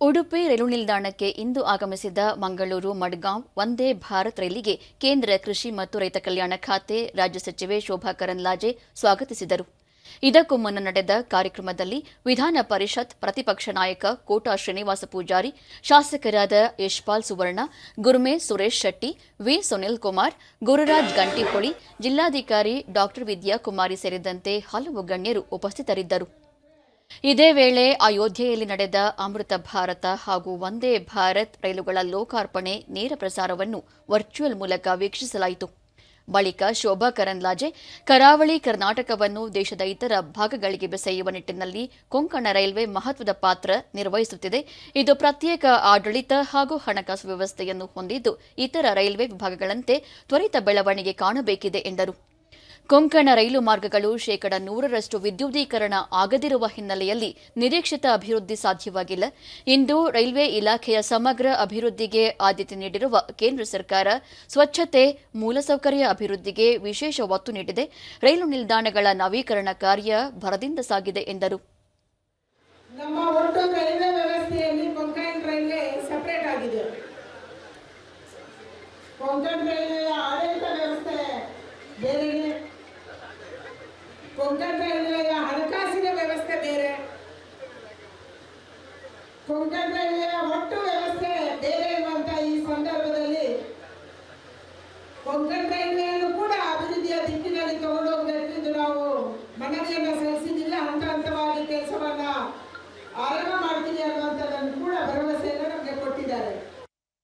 ಉಡುಪಿ ರೈಲು ನಿಲ್ದಾಣಕ್ಕೆ ಇಂದು ಆಗಮಿಸಿದ ಮಂಗಳೂರು ಮಡ್ಗಾಂವ್ ವಂದೇ ಭಾರತ್ ರೈಲಿಗೆ ಕೇಂದ್ರ ಕೃಷಿ ಮತ್ತು ರೈತ ಕಲ್ಯಾಣ ಖಾತೆ ರಾಜ್ಯ ಸಚಿವೆ ಶೋಭಾ ಕರಂದ್ಲಾಜೆ ಸ್ವಾಗತಿಸಿದರು. ಇದಕ್ಕೂ ಮುನ್ನ ನಡೆದ ಕಾರ್ಯಕ್ರಮದಲ್ಲಿ ವಿಧಾನ ಪರಿಷತ್ ಪ್ರತಿಪಕ್ಷ ನಾಯಕ ಕೋಟಾ ಶ್ರೀನಿವಾಸ ಪೂಜಾರಿ, ಶಾಸಕರಾದ ಯಶ್ಪಾಲ್ ಸುವರ್ಣ, ಗುರುಮೆ ಸುರೇಶ್ ಶೆಟ್ಟಿ, ವಿ ಸುನಿಲ್ ಕುಮಾರ್, ಗುರುರಾಜ್ ಗಂಟಿಹೊಳಿ ಜಿಲ್ಲಾಧಿಕಾರಿ ಡಾ ವಿದ್ಯಾ ಕುಮಾರಿ ಸೇರಿದಂತೆ ಹಲವು ಗಣ್ಯರು ಉಪಸ್ಥಿತರಿದ್ದರು. ಇದೇ ವೇಳೆ ಅಯೋಧ್ಯೆಯಲ್ಲಿ ನಡೆದ ಅಮೃತ ಭಾರತ ಹಾಗೂ ವಂದೇ ಭಾರತ್ ರೈಲುಗಳ ಲೋಕಾರ್ಪಣೆ ನೇರ ಪ್ರಸಾರವನ್ನು ವರ್ಚುವಲ್ ಮೂಲಕ ವೀಕ್ಷಿಸಲಾಯಿತು. ಬಳಿಕ ಶೋಭಾ ಕರಂದ್ಲಾಜೆ ಕರಾವಳಿ ಕರ್ನಾಟಕವನ್ನು ದೇಶದ ಇತರ ಭಾಗಗಳಿಗೆ ಬೆಸೆಯುವ ನಿಟ್ಟಿನಲ್ಲಿ ಕೊಂಕಣ ರೈಲ್ವೆ ಮಹತ್ವದ ಪಾತ್ರ ನಿರ್ವಹಿಸುತ್ತಿದೆ. ಇದು ಪ್ರತ್ಯೇಕ ಆಡಳಿತ ಹಾಗೂ ಹಣಕಾಸು ವ್ಯವಸ್ಥೆಯನ್ನು ಹೊಂದಿದ್ದು ಇತರ ರೈಲ್ವೆ ವಿಭಾಗಗಳಂತೆ ತ್ವರಿತ ಬೆಳವಣಿಗೆ ಕಾಣಬೇಕಿದೆ ಎಂದರು. ಕೊಂಕಣ ರೈಲು ಮಾರ್ಗಗಳು ಶೇಕಡ ನೂರರಷ್ಟು ವಿದ್ಯುದೀಕರಣ ಆಗದಿರುವ ಹಿನ್ನೆಲೆಯಲ್ಲಿ ನಿರೀಕ್ಷಿತ ಅಭಿವೃದ್ಧಿ ಸಾಧ್ಯವಾಗಿಲ್ಲ. ಇಂದು ರೈಲ್ವೆ ಇಲಾಖೆಯ ಸಮಗ್ರ ಅಭಿವೃದ್ಧಿಗೆ ಆದ್ಯತೆ ನೀಡಿರುವ ಕೇಂದ್ರ ಸರ್ಕಾರ ಸ್ವಚ್ಛತೆ, ಮೂಲಸೌಕರ್ಯ ಅಭಿವೃದ್ಧಿಗೆ ವಿಶೇಷ ಒತ್ತು ನೀಡಿದೆ. ರೈಲು ನಿಲ್ದಾಣಗಳ ನವೀಕರಣ ಕಾರ್ಯ ಭರದಿಂದ ಸಾಗಿದೆ ಎಂದರು. ಆಗಿದೆ ಕೊಂಕಣ್ ರೈಲ್ವೆಯ ಆಡಳಿತ ವ್ಯವಸ್ಥೆ ಬೇರೆನೆ ಕೊಂಕಣ್ ರೈಲ್ವೆಯ ಹಣಕಾಸಿನ ವ್ಯವಸ್ಥೆ ಬೇರೆ. ಕೊಂಕಣ್ ರೈಲ್ವೆಯ ಒಟ್ಟು